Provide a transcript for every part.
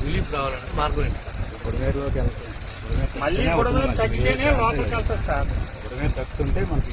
Relief రావాలంటే మార్గం వెళ్తాం మళ్ళీ బుడమేరు తగ్గితేనే లోపలికి వెళ్తుంది సార్. తగ్గుతుంటే మనకి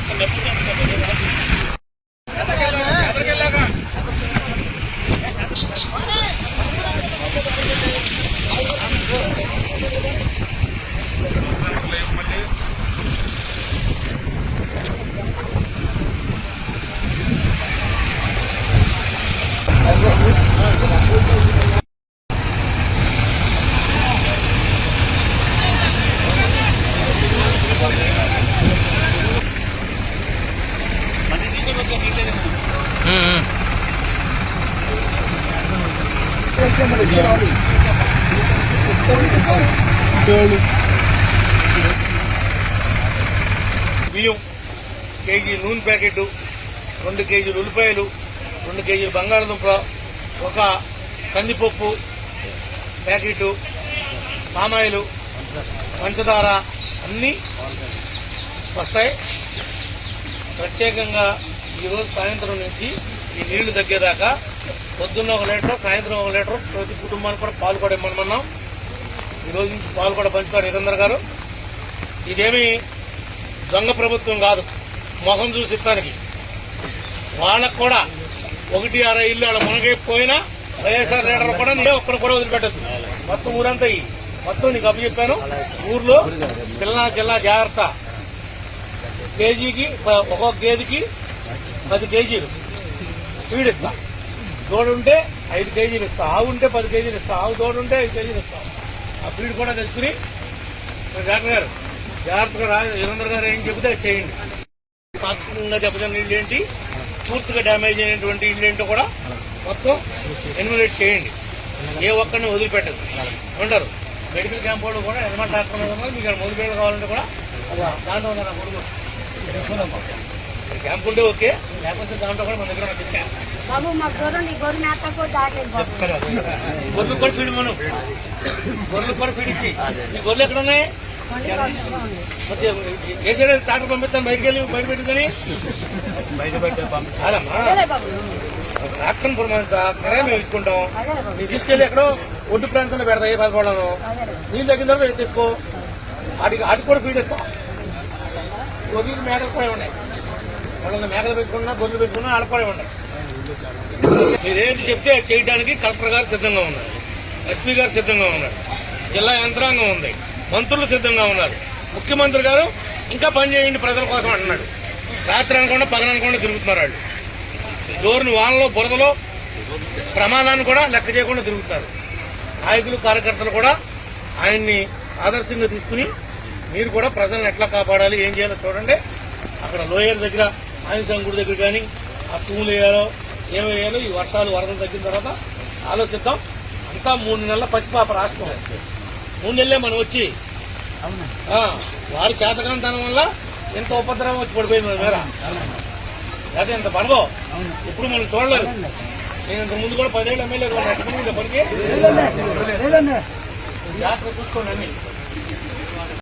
que me pide బియ్యం కేజీ నూనె ప్యాకెట్ రెండు కేజీలు ఉల్లిపాయలు రెండు కేజీలు బంగాళదుంప ఒక కందిపప్పు ప్యాకెట్ పామాయిలు పంచదార అన్నీ వస్తాయి. ప్రత్యేకంగా ఈరోజు సాయంత్రం నుంచి ఈ నీళ్ళు తగ్గేదాకా పొద్దున్న ఒక లీటర్ సాయంత్రం ఒక లీటర్. ప్రతి కుటుంబానికి కూడా పాలు కూడా ఇమ్మనమన్నాం. ఈ రోజు నుంచి పాలు కూడా పంచుకోవాలి నిరందర్ గారు. ఇదేమి దొంగ ప్రభుత్వం కాదు. మొహం చూసి ఇస్తానికి. వాళ్ళకు కూడా ఒకటి అరవై ఇల్లు అలా మునగైపోయినా వైఎస్ఆర్ లీడర్ కూడా నేను ఒక్కడ కూడా వదిలిపెట్టద్దు. మొత్తం ఊరంతా ఇవి మొత్తం నీకు అప్పు చెప్పాను. ఊర్లో పిల్లల జిల్లా జాగ్రత్త. కేజీకి ఒక్కొక్క గేదెకి పది కేజీలు. స్పీడ్ ఇస్తా ఉంటే ఐదు కేజీలు ఇస్తా. ఆవు ఉంటే పది కేజీలు ఇస్తా. ఆవు దూడ ఉంటే ఐదు కేజీలు ఇస్తాం. ఆ బ్రీడ్ కూడా తెచ్చుకుని డాక్టర్ గారు జాగ్రత్తగా రా వీరేంద్ర గారు ఏం చెబితే అది చేయండి. పాక్షికంగా దెబ్బతిన్న ఇల్లు ఏంటి? పూర్తిగా డ్యామేజ్ అయినటువంటి ఇల్లు ఏంటో కూడా మొత్తం ఎన్యుమినేట్ చేయండి. ఏ ఒక్కరిని వదిలిపెట్టదు. ఉండరు మెడికల్ క్యాంప్ వాళ్ళు కూడా ఎనమాట డాక్టర్ మీకు ఇక్కడ కావాలంటే కూడా దాంట్లో ఉన్నారు కొడుకు. క్యాంప్ ఉంటే ఓకే లేకపోతే దాంట్లో కూడా మన దగ్గర బాబు మాకు చూడండి గొర్రె మేతకు గొర్రెలు కూడా ఫీడ్ మనం గొర్రెలు కూడా ఫీడ్ ఇచ్చి. ఈ గొర్రెలు ఎక్కడ ఉన్నాయి? కేసీఆర్ తాట పంపిస్తాను బయటకు వెళ్ళి బయట పెట్టుకొని బయట పెట్టే మేము ఇచ్చుకుంటాం. నీ తీసుకెళ్ళి ఎక్కడో ఒడ్డు ప్రాంతంలో పెడతా ఏ పదపడను నీళ్ళు తగ్గిన తర్వాత తెచ్చుకో? అటు అటు కూడా ఫీడ్ ఇస్తాం. గొర్రెలు మేడకు ఉన్నాయి. వాళ్ళని మేకలు పెట్టుకున్నా గొర్రెలు పెట్టుకున్నా వాళ్ళకి కూడా మీరేంటి చెప్తే అది చేయడానికి కలెక్టర్ గారు సిద్ధంగా ఉన్నారు. ఎస్పీ గారు సిద్ధంగా ఉన్నారు. జిల్లా యంత్రాంగం ఉంది. మంత్రులు సిద్ధంగా ఉన్నారు. ముఖ్యమంత్రి గారు ఇంకా పని చేయండి ప్రజల కోసం అంటున్నాడు. రాత్రి అనకుండా పగలు అనకుండా తిరుగుతున్నారు వాళ్ళు. జోరుని వానలో బురదలో ప్రమాదాన్ని కూడా లెక్క చేయకుండా తిరుగుతారు. నాయకులు కార్యకర్తలు కూడా ఆయన్ని ఆదర్శంగా తీసుకుని మీరు కూడా ప్రజలను ఎట్లా కాపాడాలి ఏం చేయాలో చూడండి. అక్కడ లోయర్ దగ్గర ఆంజనేయ గుడి దగ్గర కానీ ఆ తూములు వేయాలో ఏమి వేయాలో ఈ వర్షాలు వరదలు తగ్గిన తర్వాత ఆలోచిద్దాం. అంతా మూడు నెలల పసిపాప రాష్ట్రం. మూడు నెలలే మనం వచ్చి. వారి చేతకాంతనం వల్ల ఎంత ఉపద్రవం వచ్చి పడిపోయింది మన మీద. అదే ఇంత పడదో. ఇప్పుడు మనం చూడలేదు నేను ఇంత ముందు కూడా పదేళ్ళు ఎమ్మెల్యే పనికి. జాగ్రత్త చూసుకోండి అన్ని.